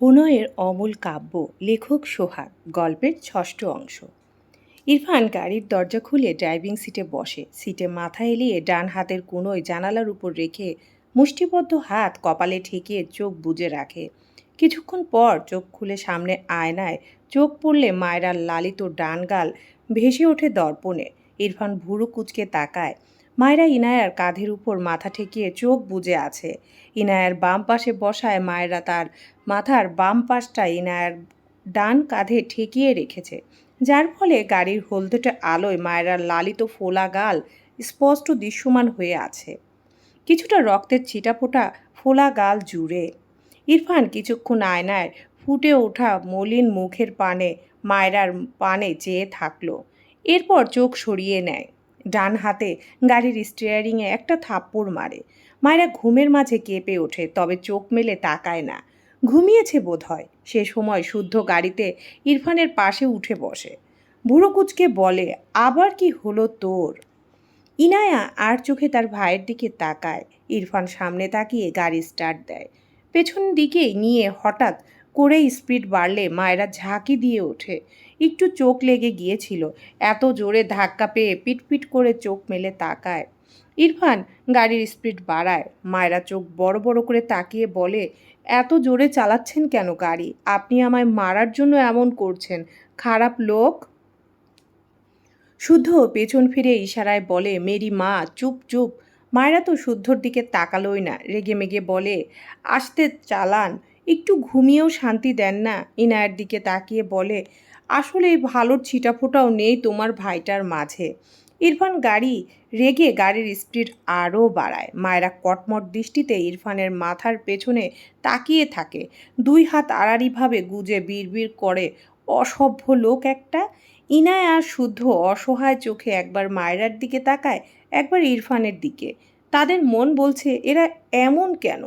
প্রণয়ের অমূল কাব্য লেখক সোহাগ, গল্পের ষষ্ঠ অংশ। ইরফান গাড়ির দরজা খুলে ড্রাইভিং সিটে বসে। সিটে মাথা এলিয়ে ডান হাতের কোনোয় জানালার উপর রেখে মুষ্টিবদ্ধ হাত কপালে ঠেকিয়ে চোখ বুজে রাখে। কিছুক্ষণ পর চোখ খুলে সামনে আয়নায় চোখ পড়লে মায়েরার লালিত ডান গাল ভেসে ওঠে দর্পণে। ইরফান ভুরু কুচকে তাকায়। মায়েরা ইনায়ার কাঁধের উপর মাথা ঠেকিয়ে চোখ বুজে আছে। ইনায়ার বাম পাশে বসায় মায়েরা তার মাথার বাম পাশটা ইনায়ার ডান কাঁধে ঠেকিয়ে রেখেছে। যার ফলে গাড়ির হলদেটে আলোয় মায়েরার লালিত ফোলা গাল স্পষ্ট দৃশ্যমান হয়ে আছে। কিছুটা রক্তের ছিটাফোটা ফোলা গাল জুড়ে। ইরফান কিছুক্ষণ আয়নায় ফুটে ওঠা মলিন মুখের পানে মায়রার পানে চেয়ে থাকল। এরপর চোখ সরিয়ে নেয়। ডান হাতে গাড়ির স্টিয়ারিংয়ে একটা থাপ্পড় মারে। মায়েরা ঘুমের মাঝে কেঁপে ওঠে, তবে চোখ মেলে তাকায় না। ঘুমিয়েছে বোধ হয় সে সময় শুদ্ধ গাড়িতে ইরফানের পাশে উঠে বসে। বুড়ো কুচকে বলে, আবার কি হলো তোর? ইনায়া আর চোখে তার ভাইয়ের দিকে তাকায়। ইরফান সামনে তাকিয়ে গাড়ি স্টার্ট দেয়। পেছন দিকে নিয়ে হঠাৎ করেই স্পিড বাড়লে মায়েরা ঝাঁকি দিয়ে ওঠে। একটু চোখ লেগে গিয়েছিল। এত জোরে ধাক্কা পেয়ে পিটপিট করে চোখ মেলে তাকায়। ইরফান গাড়ির স্পিড বাড়ায়। মায়েরা চোখ বড় বড় করে তাকিয়ে বলে, এত জোরে চালাচ্ছেন কেন গাড়ি? আপনি আমায় মারার জন্য এমন করছেন। খারাপ লোক? শুদ্ধ পেছন ফিরে ইশারায় বলে, মেরি মা, চুপ চুপ। মায়েরা তো শুদ্ধর দিকে তাকালোই না। রেগে মেগে বলে, আসতে চালান। একটু ঘুমিয়েও শান্তি দেন না। ইনায়ের দিকে তাকিয়ে বলে আসলে এই ভালোর ছিটাফোটাও নেই তোমার ভাইটার মাঝে। ইরফান গাড়ি রেগে গাড়ির স্পিড আরও বাড়ায়। মায়েরা কটমট দৃষ্টিতে ইরফানের মাথার পেছনে তাকিয়ে থাকে। দুই হাত আড়াড়িভাবে গুজে বিড়বিড় করে অসভ্য লোক একটা। ইনায় আর শুদ্ধ অসহায় চোখে একবার মায়রার দিকে তাকায়, একবার ইরফানের দিকে। তাদের মন বলছে, এরা এমন কেন?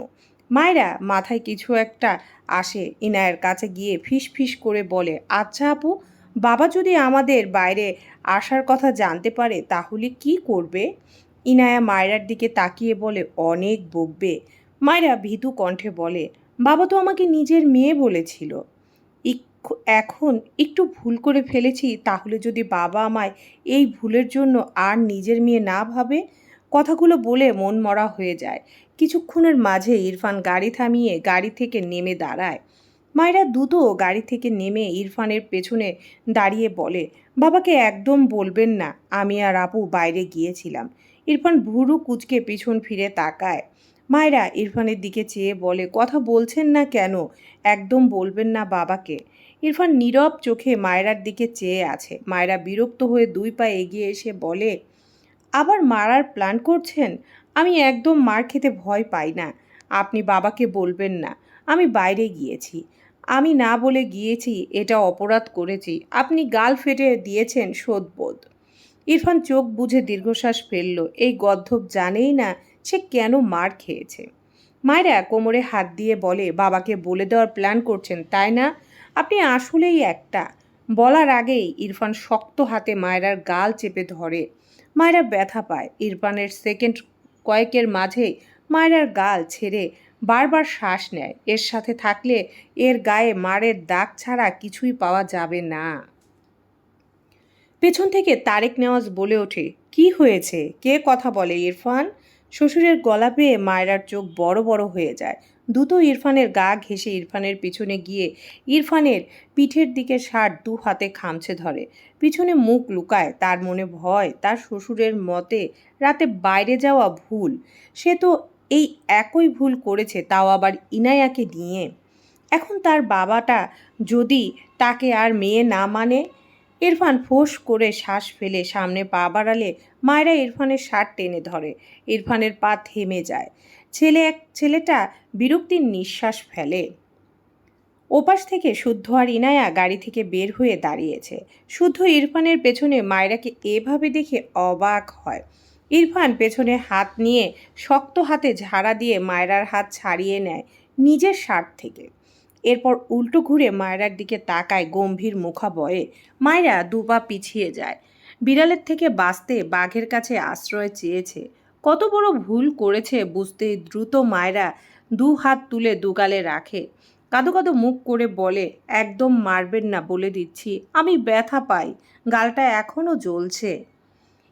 মায়েরা মাথায় কিছু একটা আসে। ইনায়ের কাছে গিয়ে ফিস ফিস করে বলে আচ্ছা আপু, বাবা যদি আমাদের বাইরে আসার কথা জানতে পারে, তাহলে কি করবে? ইনায়া মায়রার দিকে তাকিয়ে বলে, অনেক বকবে। মায়েরা ভীতু কণ্ঠে বলে, বাবা তো আমাকে নিজের মেয়ে বলেছিল। এখন একটু ভুল করে ফেলেছি, তাহলে যদি বাবা আমায় এই ভুলের জন্য আর নিজের মেয়ে না ভাবে? কথাগুলো বলে মন মরা হয়ে যায়। কিছুক্ষণের মাঝে ইরফান গাড়ি থামিয়ে গাড়ি থেকে নেমে দাঁড়ায়। মায়েরা দ্রুত গাড়ি থেকে নেমে ইরফানের পেছনে দাঁড়িয়ে বলে, বাবাকে একদম বলবেন না, আমি আর আপু বাইরে গিয়েছিলাম। ইরফান ভুরু কুচকে পিছন ফিরে তাকায়। মায়েরা ইরফানের দিকে চেয়ে বলে, কথা বলছেন না কেন? একদম বলবেন না বাবাকে। ইরফান নীরব চোখে মায়েরার দিকে চেয়ে আছে। মায়েরা বিরক্ত হয়ে দুই পা এগিয়ে এসে বলে, আবার মারার প্ল্যান করছেন? আমি একদম মার খেতে ভয় পাই না। আপনি বাবাকে বলবেন না। আমি বাইরে গিয়েছি। আমি না বলে গিয়েছি, এটা অপরাধ করেছি। আপনি গাল ফেটে দিয়েছেন শোধবোধ ইরফান চোখ বুঝে দীর্ঘশ্বাস ফেলল। এই গদ্ধব জানেই না সে কেন মার খেয়েছে। মায়েরা কোমরে হাত দিয়ে বলে, বাবাকে বলে দেওয়ার প্ল্যান করছেন, তাই না? আপনি আসলেই একটা। বলার আগেই ইরফান শক্ত হাতে মায়েরার গাল চেপে ধরে। মায়েরা ব্যথা পায়। ইরফানের সেকেন্ড কয়েকের মাঝেই মায়েরার গাল ছেড়ে বারবার শ্বাস নেয়। এর সাথে থাকলে এর গায়ে মারের দাগ ছাড়া কিছুই পাওয়া যাবে না। পেছন থেকে তারেক নেওয়াজ বলে ওঠে, কি হয়েছে? কে কথা বলে ইরফান? শ্বশুরের গলা পেয়ে মায়রার চোখ বড় বড় হয়ে যায়। দ্রুত ইরফানের গা ঘেঁষে ইরফানের পিছনে গিয়ে ইরফানের পিঠের দিকে শার্ট দু হাতে খামছে ধরে। পিছনে মুখ লুকায়, তার মনে ভয়, তার শ্বশুরের মতে রাতে বাইরে যাওয়া ভুল। সে তো এই একই ভুল করেছে, তাও আবার ইনায়াকে নিয়ে। এখন তার বাবাটা যদি তাকে আর মেয়ে না মানে? ইরফান ফোঁস করে শ্বাস ফেলে সামনে পা বাড়ালে মায়েরা ইরফানের শার্ট টেনে ধরে। ইরফানের পা থেমে যায়। ছেলে এক, ছেলেটা বিরক্তির নিঃশ্বাস ফেলে। ওপাশ থেকে শুদ্ধ আর ইনায়া গাড়ি থেকে বের হয়ে দাঁড়িয়েছে। শুদ্ধ ইরফানের পেছনে মায়েরাকে এভাবে দেখে অবাক হয়। ইরফান পেছনে হাত নিয়ে শক্ত হাতে ঝাড়া দিয়ে মায়রার হাত ছাড়িয়ে নেয় নিজের শার্ট থেকে। এরপর উল্টো ঘুরে মায়রার দিকে তাকায় গম্ভীর মুখা মুখাবয়ে। মায়রা দুপা পিছিয়ে যায়। বিড়ালের থেকে বাঁচতে বাঘের কাছে আশ্রয় চেয়েছে। কত বড় ভুল করেছে বুঝতেই দ্রুত মায়েরা দু হাত তুলে দুগালে রাখে। কাদো কাদো মুখ করে বলে, একদম মারবেন না বলে দিচ্ছি, আমি ব্যথা পাই, গালটা এখনও জ্বলছে।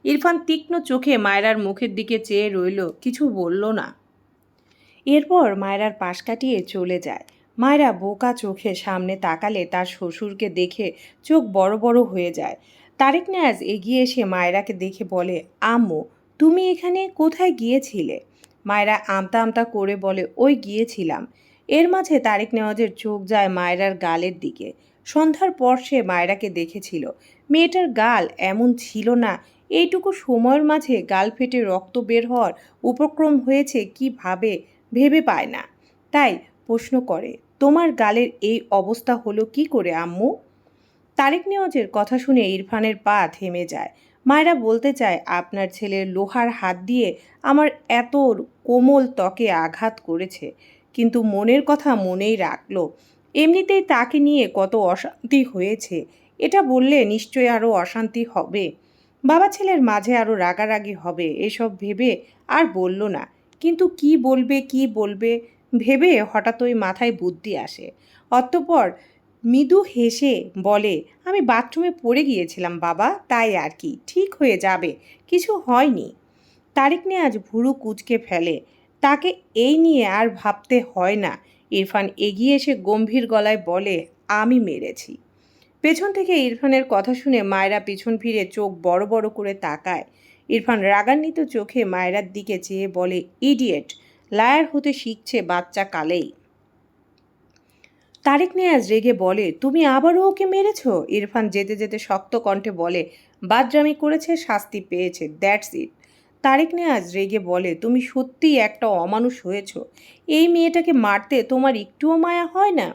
ইরফান তীক্ষ্ণ চোখে মায়রার মুখের দিকে চেয়ে রইল, কিছু বলল না। এরপর মায়রার পাশ কাটিয়ে চলে যায়। মায়রা বোকা চোখে সামনে তাকালে তার শ্বশুরকে দেখে চোখ বড় বড় হয়ে যায়। তারেক নেয়াজ এগিয়ে এসে মায়রাকে দেখে বলে, আম্মু তুমি এখানে কোথায় গিয়েছিলে? মায়রা আমতা আমতা করে বলে, ওই গিয়েছিলাম। এর মাঝে তারেক নেওয়াজের চোখ যায় মায়রার গালের দিকে। সন্ধ্যার পর সে মায়রাকে দেখেছিল। মেয়েটার গাল এমন ছিল না। এইটুকু সময়ের মাঝে গাল ফেটে রক্ত বের হওয়ার উপক্রম হয়েছে কীভাবে ভেবে পায় না। তাই প্রশ্ন করে, তোমার গালের এই অবস্থা হলো কি করে, আম্মু? তারেক নেওয়াজের কথা শুনে ইরফানের পা থেমে যায়। মায়েরা বলতে চায়, আপনার ছেলের লোহার হাত দিয়ে আমার এত কোমল ত্বকে আঘাত করেছে। কিন্তু মনের কথা মনেই রাখল, এমনিতেই তাকে নিয়ে কত অশান্তি হয়েছে, এটা বললে নিশ্চয়ই আরও অশান্তি হবে। বাবা ছেলের মাঝে আরও রাগারাগি হবে, এসব ভেবে আর বলল না। কিন্তু কি বলবে কি বলবে, ভেবে হঠাৎ ওই মাথায় বুদ্ধি আসে। অতঃপর মৃদু হেসে বলে, আমি বাথরুমে পড়ে গিয়েছিলাম বাবা, তাই আর কি, ঠিক হয়ে যাবে, কিছু হয়নি। তারিক নিয়ে আজ ভুরু কুচকে ফেলে, তাকে এই নিয়ে আর ভাবতে হয় না। ইরফান এগিয়ে এসে গম্ভীর গলায় বলে, আমি মেরেছি। পেছন থেকে ইরফানের কথা শুনে মায়েরা পিছন ফিরে চোখ বড় বড় করে তাকায়। ইরফান রাগান্বিত চোখে মায়েরার দিকে চেয়ে বলে, ইডিয়েট, লায়ার হতে শিখছে বাচ্চা কালেই। তারেক নিয়াজ রেগে বলে, তুমি আবারও ওকে মেরেছ? ইরফান যেতে যেতে শক্ত কণ্ঠে বলে, বাদরামি করেছে, শাস্তি পেয়েছে, দ্যাটস ইট। তারেক নেয়াজ রেগে বলে, তুমি সত্যিই একটা অমানুষ হয়েছ। এই মেয়েটাকে মারতে তোমার একটুও মায়া হয় না?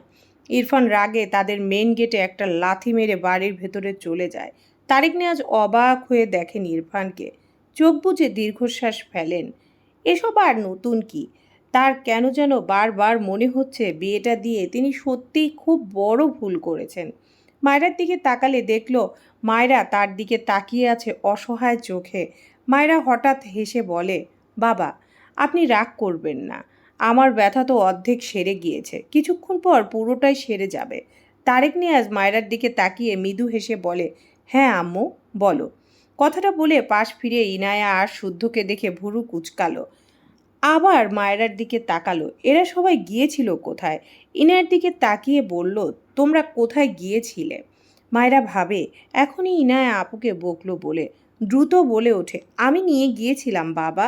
ইরফান রাগে তাদের মেন গেটে একটা লাথি মেরে বাড়ির ভেতরে চলে যায়। তারেক নেয়াজ অবাক হয়ে দেখেন ইরফানকে। চোখ বুজে দীর্ঘশ্বাস ফেলেন। এসব আর নতুন কি? তার কেন যেন বারবার মনে হচ্ছে বিয়েটা দিয়ে তিনি সত্যিই খুব বড় ভুল করেছেন। মায়রার দিকে তাকালে দেখল মায়রা তার দিকে তাকিয়ে আছে অসহায় চোখে। মায়রা হঠাৎ হেসে বলে, বাবা, আপনি রাগ করবেন না। আমার ব্যথা তো অর্ধেক সেরে গিয়েছে। কিছুক্ষণ পর পুরোটাই সেরে যাবে। তারেক নিয়াজ মায়রার দিকে তাকিয়ে মৃদু হেসে বলে হ্যাঁ আম্মু, বলো। কথাটা বলে পাশ ফিরে ইনায়া আর শুদ্ধকে দেখে ভুরু কুচকালো। আবার মায়েরার দিকে তাকালো। এরা সবাই গিয়েছিল কোথায়? ইনার দিকে তাকিয়ে বলল, তোমরা কোথায় গিয়েছিলে? মায়েরা ভাবে, এখনই ইনায় আপুকে বকলো বলে। দ্রুত বলে ওঠে, আমি নিয়ে গিয়েছিলাম বাবা।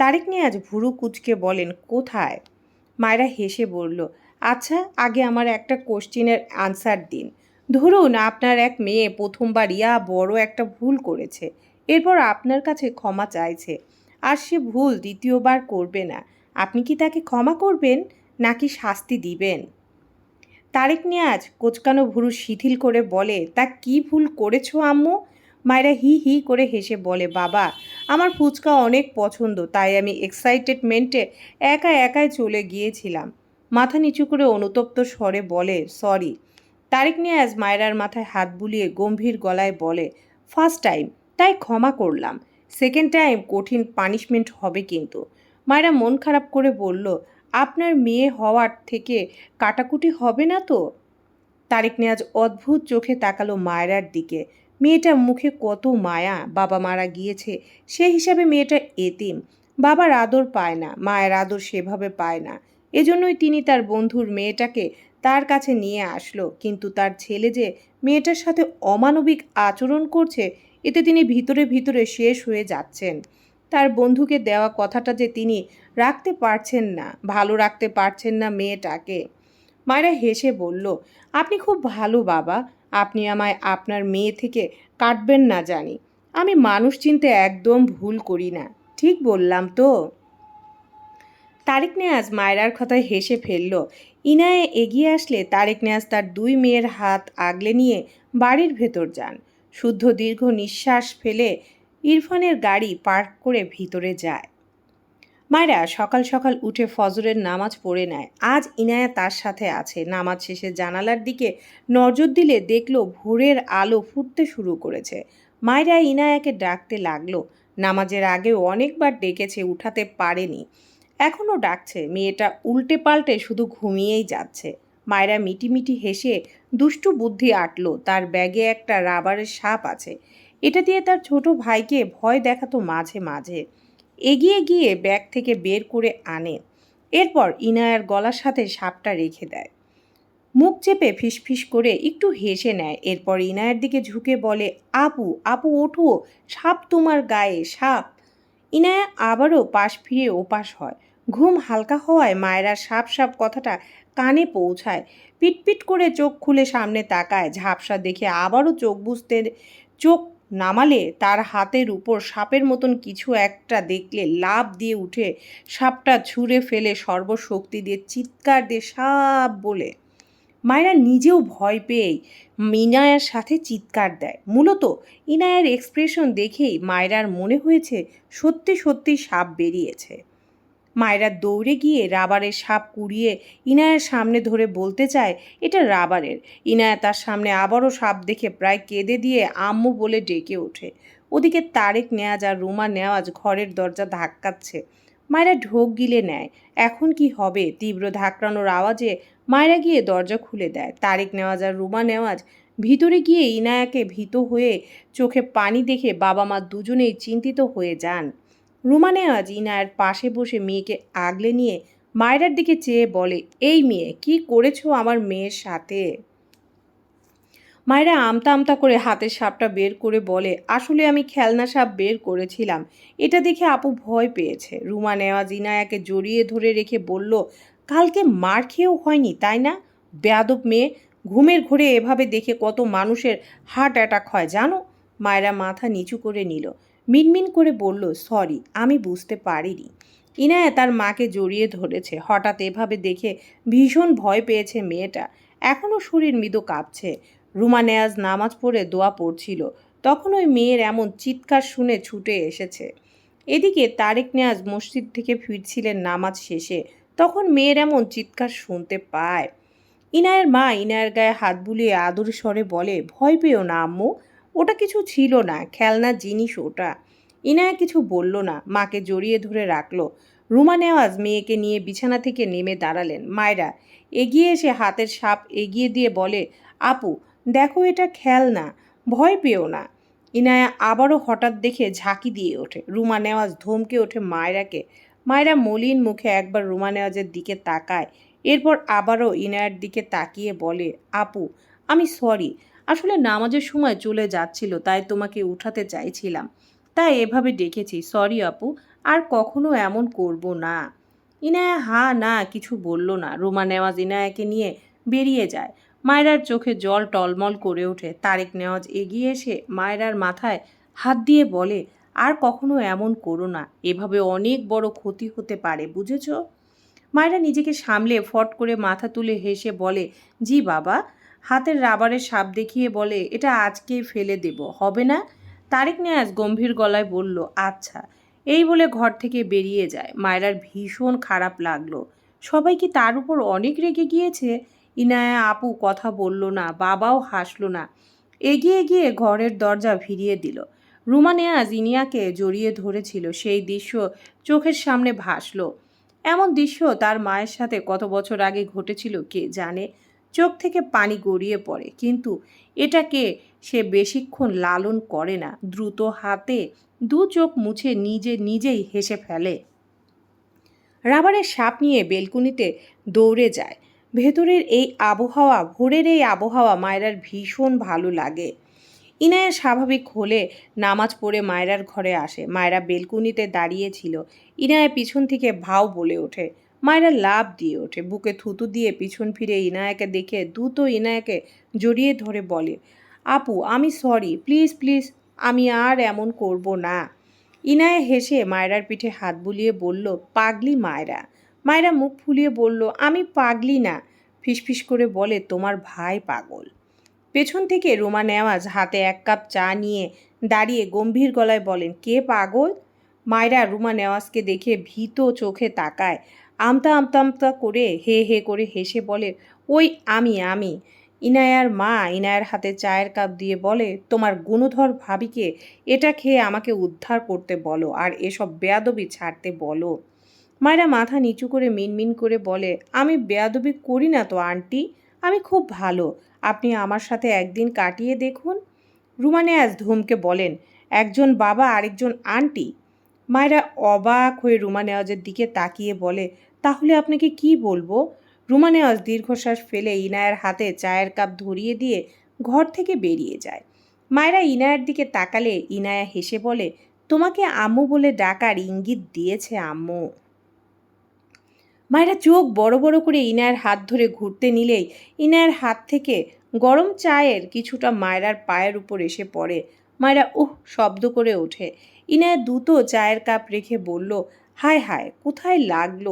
তারেক নিয়ে আজ ভুরু কুচকে বলেন, কোথায়? মায়েরা হেসে বলল আচ্ছা আগে আমার একটা কোশ্চিনের আনসার দিন। ধরুন আপনার এক মেয়ে প্রথমবার ইয়া বড় একটা ভুল করেছে। এরপর আপনার কাছে ক্ষমা চাইছে। আর সে ভুল দ্বিতীয়বার করবে না। আপনি কি তাকে ক্ষমা করবেন, নাকি শাস্তি দিবেন? তারেক নিয়াজ কোচকানো ভুরু শিথিল করে বলে, তা কি ভুল করেছ, আম্মু? মায়েরা হি হি করে হেসে বলে, বাবা, আমার ফুচকা অনেক পছন্দ, তাই আমি এক্সাইটেডমেন্টে একা একাই চলে গিয়েছিলাম। মাথা নিচু করে অনুতপ্ত স্বরে বলে, সরি। তারেক নিয়াজ মায়রার মাথায় হাত বুলিয়ে গম্ভীর গলায় বলে, ফার্স্ট টাইম, তাই ক্ষমা করলাম। সেকেন্ড টাইম কঠিন পানিশমেন্ট হবে কিন্তু। মায়েরা মন খারাপ করে বলল, আপনার মেয়ে হওয়ার থেকে কাটাকুটি হবে না তো? তারেক নেয়াজ অদ্ভুত চোখে তাকালো মায়রার দিকে। মেয়েটা মুখে কত মায়া, বাবা মারা গিয়েছে, সে হিসাবে মেয়েটা এতিম। বাবার আদর পায় না, মায়ের আদর সেভাবে পায় না। এজন্যই তিনি তার বন্ধুর মেয়েটাকে তার কাছে নিয়ে আসলো। কিন্তু তার ছেলে যে মেয়েটার সাথে অমানবিক আচরণ করছে এতে তিনি ভিতরে ভিতরে শেষ হয়ে যাচ্ছেন। তার বন্ধুকে দেওয়া কথাটা যে তিনি রাখতে পারছেন না, ভালো রাখতে পারছেন না মেয়েটাকে। মায়েরা হেসে বলল, আপনি খুব ভালো বাবা, আপনি আমায় আপনার মেয়ে থেকে কাটবেন না জানি। আমি মানুষ চিনতে একদম ভুল করি না, ঠিক বললাম তো? তারেক নেয়াজ মায়রার কথায় হেসে ফেলল, ইনায়ে এগিয়ে আসলে তারেক নেয়াজ তার দুই মেয়ের হাত আগলে নিয়ে বাড়ির ভেতর যান। শুদ্ধ দীর্ঘ নিঃশ্বাস ফেলে ইরফানের গাড়ি পার্ক করে ভিতরে যায়। মায়েরা সকাল সকাল উঠে ফজরের নামাজ পড়ে নেয়। আজ ইনায়া তার সাথে আছে। নামাজ শেষে জানালার দিকে নজর দিলে দেখল ভোরের আলো ফুটতে শুরু করেছে। মায়েরা ইনায়াকে ডাকতে লাগল। নামাজের আগেও অনেকবার ডেকেছে, উঠাতে পারেনি। এখনও ডাকছে। মেয়েটা উল্টে পাল্টে শুধু ঘুমিয়েই যাচ্ছে। মায়েরা মিটিমিটি হেসে দুষ্টু বুদ্ধি আটল, তার ব্যাগে একটা রাবারের সাপ আছে। এটা দিয়ে তার ছোট ভাইকে ভয় দেখাতো মাঝে মাঝে। এগিয়ে গিয়ে ব্যাগ থেকে বের করে আনে। এরপর ইনায়ার গলার সাথে সাপটা রেখে দেয়। মুখ চেপে ফিসফিস করে একটু হেসে নেয়। এরপর ইনায়ের দিকে ঝুঁকে বলে, আপু আপু, ওঠো। সাপ তোমার গায়ে, সাপ। ইনায়া আবারও পাশ ফিরে ওপাশ হয়। ঘুম হালকা হওয়ায় মায়েরা সাপ সাপ কথাটা কানে পৌঁছায়। পিটপিট করে চোখ খুলে সামনে তাকায়। ঝাপসা দেখে আবারও চোখ বুঝতে, চোখ নামালে তার হাতের উপর সাপের মতন কিছু একটা দেখলে লাভ দিয়ে উঠে সাপটা ছুঁড়ে ফেলে সর্বশক্তি দিয়ে চিৎকার দিয়ে সাপ বলে। মায়েরা নিজেও ভয় পেয়েই মিনায়ার সাথে চিৎকার দেয়। মূলত ইনায়ার এক্সপ্রেশন দেখেই মায়রার মনে হয়েছে সত্যি সত্যি সাপ বেরিয়েছে। মায়েরা দৌড়ে গিয়ে রাবারের সাপ কুড়িয়ে ইনায়ের সামনে ধরে বলতে চায়, এটা রাবারের। ইনায়া তার সামনে আবারও সাপ দেখে প্রায় কেঁদে দিয়ে আম্মু বলে ডেকে ওঠে। ওদিকে তারেক নেওয়াজ আর রুমা নেওয়াজ ঘরের দরজা ধাক্কাচ্ছে। মায়েরা ঢোক গিলে নেয়। এখন কি হবে? তীব্র ধাক্কানোর আওয়াজে মায়েরা গিয়ে দরজা খুলে দেয়। তারেক, নেওয়াজ আর রুমা নেওয়াজ ভিতরে গিয়ে ইনায়াকে ভীত হয়ে চোখে পানি দেখে বাবা মা দুজনেই চিন্তিত হয়ে যান। রুমা নেওয়াজ ইনায়ার পাশে বসে মেয়েকে আগলে নিয়ে মায়েরার দিকে চেয়ে বলে, এই মেয়ে, কি করেছ আমার মেয়ের সাথে? মায়েরা আমতা আমতা করে হাতের সাপটা বের করে বলে, আসলে আমি খেলনা সাপ বের করেছিলাম। এটা দেখে আপু ভয় পেয়েছে। রুমা নেওয়াজ ইনায়াকে জড়িয়ে ধরে রেখে বলল, কালকে মার খেয়েও হয়নি, তাই না? বেয়াদব মেয়ে, ঘুমের ঘোরে এভাবে দেখে কত মানুষের হার্ট অ্যাটাক হয়, জানো? মায়েরা মাথা নিচু করে নিল। মিনমিন করে বলল, সরি, আমি বুঝতে পারিনি। ইনায়া তার মাকে জড়িয়ে ধরেছে। হঠাৎ এভাবে দেখে ভীষণ ভয় পেয়েছে মেয়েটা। এখনও শরীর মৃদু কাঁপছে। রুমা নেয়াজ নামাজ পড়ে দোয়া পড়ছিল। তখন ওই মেয়ের এমন চিৎকার শুনে ছুটে এসেছে। এদিকে তারেক নেয়াজ মসজিদ থেকে ফিরছিলেন নামাজ শেষে। তখন মেয়ের এমন চিৎকার শুনতে পায়। ইনায়ের মা ইনায়ের গায়ে হাত বুলিয়ে আদর স্বরে বলে, ভয় পেও না, আম্মু। ওটা কিছু ছিল না, খেলনা জিনিস ওটা। ইনায়া কিছু বলল না, মাকে জড়িয়ে ধরে রাখল। রুমা নেওয়াজ মেয়েকে নিয়ে বিছানা থেকে নেমে দাঁড়ালেন। মায়েরা এগিয়ে এসে হাতের সাপ এগিয়ে দিয়ে বলে, আপু, দেখো এটা খেলনা, ভয় পেও না। ইনায়া আবারও হঠাৎ দেখে ঝাঁকি দিয়ে ওঠে। রুমা নেওয়াজ ধমকে ওঠে মায়রাকে। মায়েরা মলিন মুখে একবার রুমা নেওয়াজের দিকে তাকায়। এরপর আবারও ইনায়ার দিকে তাকিয়ে বলে, আপু, আমি সরি আসলে নামাজের সময় চলে যাচ্ছিল, তাই তোমাকে উঠাতে চাইছিলাম। তাই এভাবে ডেকেছি, সরি আপু, আর কখনো এমন করব না। ইনায়া হা না কিছু বলল না। রোমা নেওয়াজ ইনায়াকে নিয়ে বেরিয়ে যায়। মায়রার চোখে জল টলমল করে ওঠে। তারেক নেওয়াজ এগিয়ে এসে মায়রার মাথায় হাত দিয়ে বলে, আর কখনো এমন করো না। এভাবে অনেক বড় ক্ষতি হতে পারে, বুঝেছ? মায়েরা নিজেকে সামলে ফট করে মাথা তুলে হেসে বলে, জি বাবা হাতের রাবারের সাপ দেখিয়ে বলে, এটা আজকেই ফেলে দেব, হবে না? তারেক নেয়াজ গম্ভীর গলায় বলল আচ্ছা। এই বলে ঘর থেকে বেরিয়ে যায়। মায়রার ভীষণ খারাপ লাগল। সবাই কি তার উপর অনেক রেগে গিয়েছে? ইনায়া আপু কথা বলল না, বাবাও হাসলো না। এগিয়ে গিয়ে ঘরের দরজা ভিড়িয়ে দিল। রুমা নেয়াজ ইনিয়াকে জড়িয়ে ধরেছিল। সেই দৃশ্য চোখের সামনে ভাসলো। এমন দৃশ্য তার মায়ের সাথে কত বছর আগে ঘটেছিল কে জানে? চোখ থেকে পানি গড়িয়ে পড়ে। কিন্তু এটাকে সে বেশিক্ষণ লালন করে না। দ্রুত হাতে দু চোখ মুছে নিজে নিজেই হেসে ফেলে। রাবারের সাপ নিয়ে বেলকুনিতে দৌড়ে যায়। ভেতরের এই আবহাওয়া, ভোরের এই আবহাওয়া মায়েরার ভীষণ ভালো লাগে। ইনায়া স্বাভাবিক হলে নামাজ পড়ে মায়রার ঘরে আসে। মায়েরা বেলকুনিতে দাঁড়িয়েছিল ইনায়া পিছন থেকে ভাও বলে ওঠে। মায়েরা লাভ দিয়ে ওঠে, বুকে থুতু দিয়ে পিছন ফিরে ইনায়াকে দেখে দ্রুত ইনায়াকে জড়িয়ে ধরে বলে, আপু, আমি সরি প্লিজ প্লিজ আমি আর এমন করব না। ইনায়া হেসে মায়রার পিঠে হাত বুলিয়ে বলল, পাগলি মায়রা। মায়রা মুখ ফুলিয়ে বলল, আমি পাগলি না। ফিসফিস করে বলে, তোমার ভাই পাগল। পেছন থেকে রোমা নেওয়াজ হাতে এক কাপ চা নিয়ে দাঁড়িয়ে গম্ভীর গলায় বলেন, কে পাগল? মায়রা রুমা নেওয়াজকে দেখে ভীত চোখে তাকায় আমতা আমতা আমতা করে হে হে করে হেসে বলে, ওই আমি আমি। ইনায়ার মা ইনায়ার হাতে চায়ের কাপ দিয়ে বলে, তোমার গুণধর ভাবিকে এটা খেয়ে আমাকে উদ্ধার করতে বলো আর এসব বেয়াদবি ছাড়তে বলো। মায়েরা মাথা নিচু করে মিনমিন করে বলে, আমি বেয়াদবি করি না তো, আন্টি। আমি খুব ভালো। আপনি আমার সাথে একদিন কাটিয়ে দেখুন। রুমানে আজ ধুমকে বলেন, একজন বাবা, আরেকজন আন্টি? মায়েরা অবাক হয়ে রুমা নেওয়াজের দিকে তাকিয়ে বলে তাহলে আপনাকে কি বলব? রুমা নেওয়াজ দীর্ঘশ্বাস ফেলে ইনায়ের হাতে চায়ের কাপ ধরিয়ে দিয়ে ঘর থেকে বেরিয়ে যায়। মায়েরা ইনায়ের দিকে তাকালে ইনায়া হেসে বলে, তোমাকে আম্মু বলে ডাকার ইঙ্গিত দিয়েছে আম্মু। মায়েরা চোখ বড় বড় করে ইনায়ের হাত ধরে ঘুরতে নিলেই ইনায়ের হাত থেকে গরম চায়ের কিছুটা মায়রার পায়ের উপর এসে পড়ে। মায়েরা উহ শব্দ করে ওঠে। ইনায়া দ্রুত চায়ের কাপ রেখে বলল, হায় হায়, কোথায় লাগল?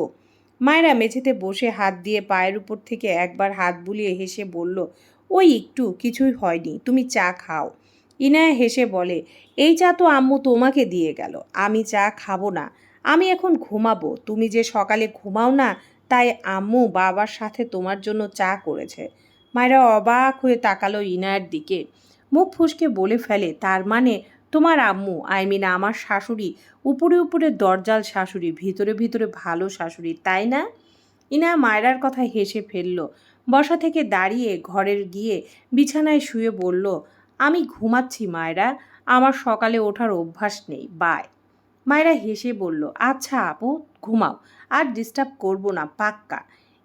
মায়েরা মেঝেতে বসে হাত দিয়ে পায়ের উপর থেকে একবার হাত বুলিয়ে হেসে বলল, ওই একটু, কিছুই হয়নি, তুমি চা খাও। ইনায়া হেসে বলে, এই চা তো আম্মু তোমাকে দিয়ে গেল, আমি চা খাব না, আমি এখন ঘুমাবো, তুমি যে সকালে ঘুমাও না, তাই আম্মু বাবার সাথে তোমার জন্য চা করেছে। মায়েরা অবাক হয়ে তাকালো ইনায়ের দিকে, মুখ ফুসকে বলে ফেলে, তার মানে তোমার আম্মু, আই মিন আমার শাশুড়ি, উপরে উপরে দরজাল শাশুড়ি, ভিতরে ভিতরে ভালো শাশুড়ি, তাই না? ইনা মায়রার কথা হেসে ফেলল। বসা থেকে দাঁড়িয়ে ঘরের গিয়ে বিছানায় শুয়ে বলল, আমি ঘুমাচ্ছি মায়রা, আমার সকালে ওঠার অভ্যাস নেই বায় মায়েরা হেসে বলল আচ্ছা আপু, ঘুমাও, আর ডিস্টার্ব করব না, পাক্কা।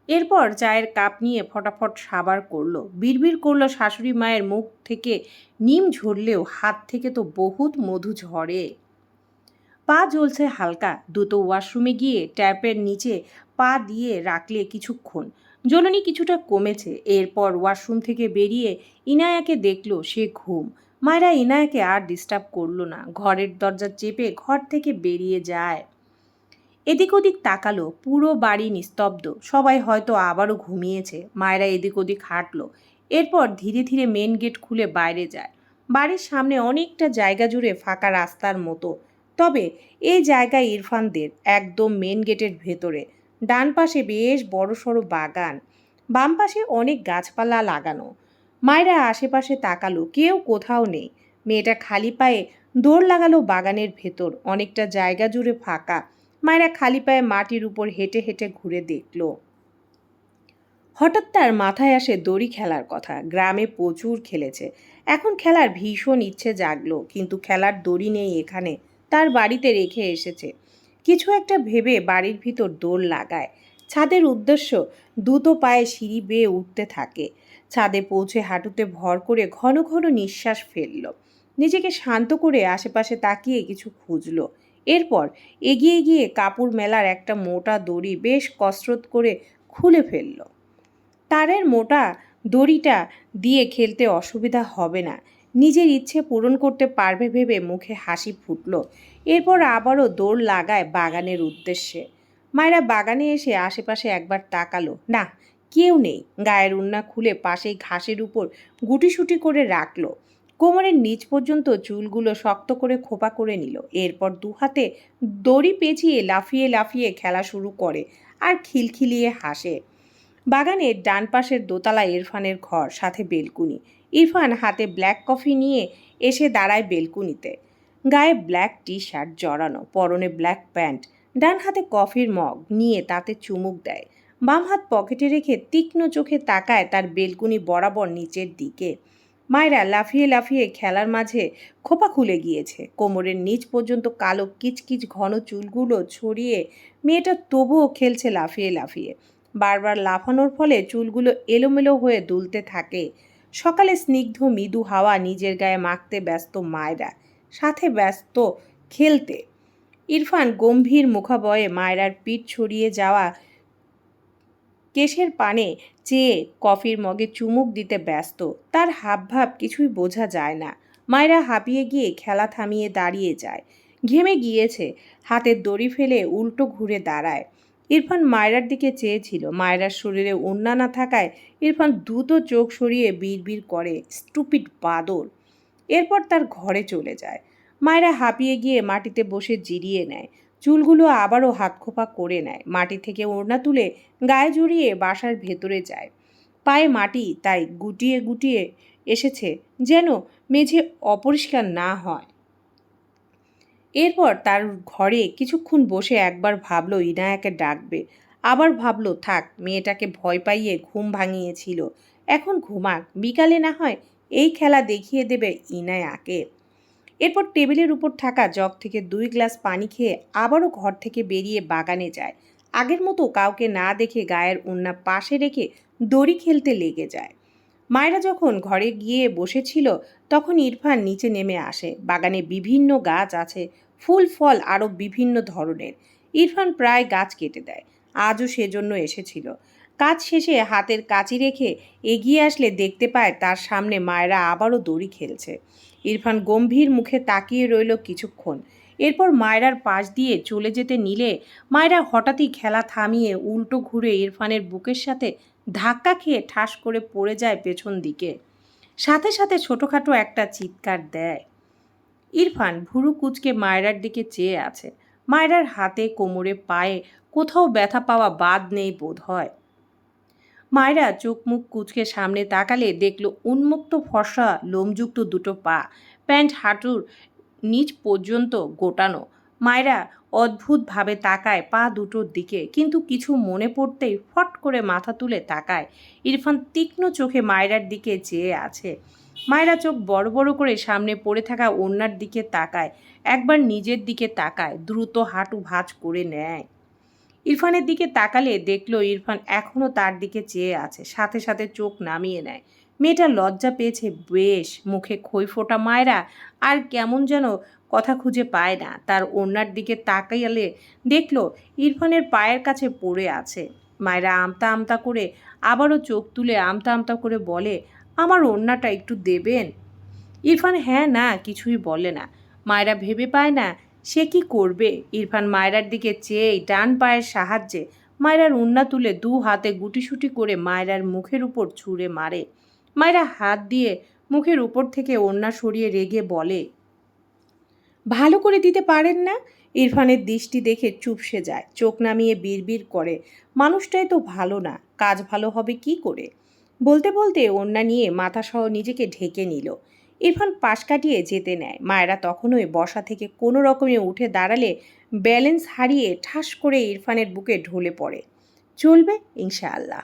এরপর চায়ের কাপ নিয়ে ফটাফট সাবার করল। বিড়বিড় করল শাশুড়ি মায়ের মুখ থেকে নিম ঝরলেও হাত থেকে তো বহুত মধু ঝরে। পা জ্বলছে হালকা, দুটো ওয়াশরুমে গিয়ে ট্যাপের নিচে পা দিয়ে রাখলে কিছুক্ষণ। জ্বলনি কিছুটা কমেছে, এরপর ওয়াশরুম থেকে বেরিয়ে ইনায়াকে দেখল সে ঘুম। মায়েরা ইনায়াকে আর ডিস্টার্ব করল না, ঘরের দরজা চেপে ঘর থেকে বেরিয়ে যায়। এদিক ওদিক তাকালো, পুরো বাড়ি নিস্তব্ধ। সবাই হয়তো আবারও ঘুমিয়েছে। মায়েরা এদিক ওদিক হাঁটলো। এরপর ধীরে ধীরে মেন গেট খুলে বাইরে যায়। বাড়ির সামনে অনেকটা জায়গা জুড়ে ফাঁকা রাস্তার মতো। তবে এই জায়গায় ইরফানদের একদম মেন গেটের ভেতরে। ডান পাশে বেশ বড় সড়ো বাগান। বাম পাশে অনেক গাছপালা লাগানো। মায়েরা আশেপাশে তাকালো, কেউ কোথাও নেই। মেয়েটা খালি পায়ে দৌড় লাগালো বাগানের ভেতর। অনেকটা জায়গা জুড়ে ফাঁকা। মায়েরা খালি পায়ে মাটির উপর হেঁটে হেঁটে ঘুরে দেখল। হঠাৎ তার মাথায় আসে দড়ি খেলার কথা। গ্রামে প্রচুর খেলেছে। এখন খেলার ভীষণ ইচ্ছে জাগলো, কিন্তু খেলার দড়ি নেই এখানে। তার বাড়িতে রেখে এসেছে। কিছু একটা ভেবে বাড়ির ভিতর দৌড় লাগায়। ছাদের উদ্দেশ্য, দ্রুত পায়ে সিঁড়ি বেয়ে উঠতে থাকে। ছাদে পৌঁছে হাঁটুতে ভর করে ঘন ঘন নিঃশ্বাস ফেলল। নিজেকে শান্ত করে আশেপাশে তাকিয়ে কিছু খুঁজলো। এরপর এগিয়ে গিয়ে কাপড় মেলার একটা মোটা দড়ি বেশ কসরত করে খুলে ফেলল। তারের মোটা দড়িটা দিয়ে খেলতে অসুবিধা হবে না। নিজের ইচ্ছে পূরণ করতে পারবে ভেবে মুখে হাসি ফুটল। এরপর আবারও দৌড় লাগায় বাগানের উদ্দেশ্যে। মায়েরা বাগানে এসে আশেপাশে একবার তাকালো। না, কেউ নেই। গায়ের উন্না খুলে পাশেই ঘাসের উপর গুটিসুটি করে রাখল। কোমরের নিচ পর্যন্ত চুলগুলো শক্ত করে খোপা করে নিল। এরপর দু হাতে দড়ি পেঁচিয়ে লাফিয়ে লাফিয়ে খেলা শুরু করে আর খিলখিলিয়ে হাসে। বাগানের ডান পাশের দোতলা ইরফানের ঘর, সাথে বেলকুনি। ইরফান হাতে ব্ল্যাক কফি নিয়ে এসে দাঁড়ায় বেলকুনিতে। গায়ে ব্ল্যাক টি শার্ট জড়ানো, পরনে ব্ল্যাক প্যান্ট, ডান হাতে কফির মগ নিয়ে তাতে চুমুক দেয়। বাম হাত পকেটে রেখে তীক্ষ্ণ চোখে তাকায় তার বেলকুনি বরাবর নিচের দিকে। মায়েরা লাফিয়ে লাফিয়ে খেলার মাঝে খোপা খুলে গিয়েছে। কোমরের নিচ পর্যন্ত কালো কিচকিচ ঘন চুলগুলো ছড়িয়ে মেয়েটা তবুও খেলছে লাফিয়ে লাফিয়ে। বারবার লাফানোর ফলে চুলগুলো এলোমেলো হয়ে দুলতে থাকে। সকালে স্নিগ্ধ মৃদু হাওয়া নিজের গায়ে মাখতে ব্যস্ত মায়েরা। সাথে ব্যস্ত খেলতে। ইরফান গম্ভীর মুখাবয়ে মায়রার পিঠ ছড়িয়ে যাওয়া কেশের পানে চেয়ে কফির মগে চুমুক দিতে ব্যস্ত। তার হাবভাব কিছুই বোঝা যায় না। মায়েরা হাঁপিয়ে গিয়ে খেলা থামিয়ে দাঁড়িয়ে যায়। ঘেমে গিয়েছে হাতের দড়ি ফেলে উল্টো ঘুরে দাঁড়ায়। ইরফান মায়রার দিকে চেয়েছিল। মায়রার শরীরে উন্না না থাকায় ইরফান দ্রুত চোখ সরিয়ে বিড়বিড় করে, স্টুপিড বাদর! এরপর তার ঘরে চলে যায়। মায়েরা হাঁপিয়ে গিয়ে মাটিতে বসে জিরিয়ে নেয়। চুলগুলো আবারও হাতখোপা করে নেয়। মাটি থেকে ওড়না তুলে গায়ে জড়িয়ে বাসার ভেতরে যায়। পায়ে মাটি, তাই গুটিয়ে গুটিয়ে এসেছে যেন মেঝে অপরিষ্কার না হয়। এরপর তার ঘরে কিছুক্ষণ বসে একবার ভাবলো, ইনায়াকে ডাকবে। আবার ভাবলো, থাক, মেয়েটাকে ভয় পাইয়ে ঘুম ভাঙিয়েছিল। এখন ঘুমাক। বিকালে না হয় এই খেলা দেখিয়ে দেবে ইনায়াকে। এরপর টেবিলের উপর থাকা জগ থেকে দুই গ্লাস পানি খেয়ে আবারও ঘর থেকে বেরিয়ে বাগানে যায়। আগের মতো কাউকে না দেখে গায়ের ওন্না পাশে রেখে দড়ি খেলতে লেগে যায়। মায়েরা যখন ঘরে গিয়ে বসেছিল, তখন ইরফান নিচে নেমে আসে। বাগানে বিভিন্ন গাছ আছে, ফুল, ফল আরও বিভিন্ন ধরনের। ইরফান প্রায় গাছ কেটে দেয়। আজও সেজন্য এসেছিল। কাজ শেষে হাতের কাঁচি রেখে এগিয়ে আসলে দেখতে পায় তার সামনে মায়েরা আবারও দড়ি খেলছে। ইরফান গম্ভীর মুখে তাকিয়ে রইল কিছুক্ষণ। এরপর মায়রার পাশ দিয়ে চলে যেতে নিলে মায়েরা হঠাৎই খেলা থামিয়ে উল্টো ঘুরে ইরফানের বুকের সাথে ধাক্কা খেয়ে ঠাস করে পড়ে যায় পেছন দিকে। সাথে সাথে ছোটোখাটো একটা চিৎকার দেয়। ইরফান ভুরু কুচকে মায়রার দিকে চেয়ে আছে। মায়রার হাতে কোমরে পায়ে কোথাও ব্যথা পাওয়া বাদ নেই বোধ হয় মায়েরা চোখ মুখ কুচকে সামনে তাকালে দেখল উন্মুক্ত ফর্সা লোমযুক্ত দুটো পা, প্যান্ট হাঁটুর নিচ পর্যন্ত গোটানো। মায়েরা অদ্ভুতভাবে তাকায় পা দুটোর দিকে, কিন্তু কিছু মনে পড়তেই ফট করে মাথা তুলে তাকায়। ইরফান তীক্ষ্ণ চোখে মায়রার দিকে চেয়ে আছে। মায়েরা চোখ বড় বড় করে সামনে পড়ে থাকা ওড়নার দিকে তাকায়, একবার নিজের দিকে তাকায়, দ্রুত হাঁটু ভাঁজ করে নেয়। ইরফানের দিকে তাকালে দেখল ইরফান এখনও তার দিকে চেয়ে আছে, সাথে সাথে চোখ নামিয়ে নেয়। মেয়েটা লজ্জা পেয়েছে, বেশ, মুখে খই ফোটা মায়েরা, আর কেমন যেন কথা খুঁজে পায় না। তার ওড়নার দিকে তাকাইলে দেখল ইরফানের পায়ের কাছে পড়ে আছে। মায়েরা আমতা আমতা করে আবারও চোখ তুলে আমতা আমতা করে বলে, আমার ওড়নাটা একটু দেবেন? ইরফান হ্যাঁ না, কিছুই বলে না। মায়েরা ভেবে পায় না সে কি করবে? ইরফান মায়রার দিকে চেয়েই ডান পায়ের সাহায্যে মায়রার উন্না তুলে দু হাতে গুটিসুটি করে মায়রার মুখের উপর ছুঁড়ে মারে। মায়েরা হাত দিয়ে মুখের উপর থেকে ওন্না সরিয়ে রেগে বলে, ভালো করে দিতে পারেন না? ইরফানের দৃষ্টি দেখে চুপসে যায়, চোখ নামিয়ে বিড়বিড় করে, মানুষটাই তো ভালো না, কাজ ভালো হবে কি করে? বলতে বলতে ওন্না নিয়ে মাথাসহ নিজেকে ঢেকে নিল। ইরফান পাশ কাটিয়ে যেতে নেয়। মায়েরা তখনই বসা থেকে কোনো রকমে উঠে দাঁড়ালে ব্যালেন্স হারিয়ে ঠাস করে ইরফানের বুকে ঢলে পড়ে। চলবে ইনশাআল্লাহ।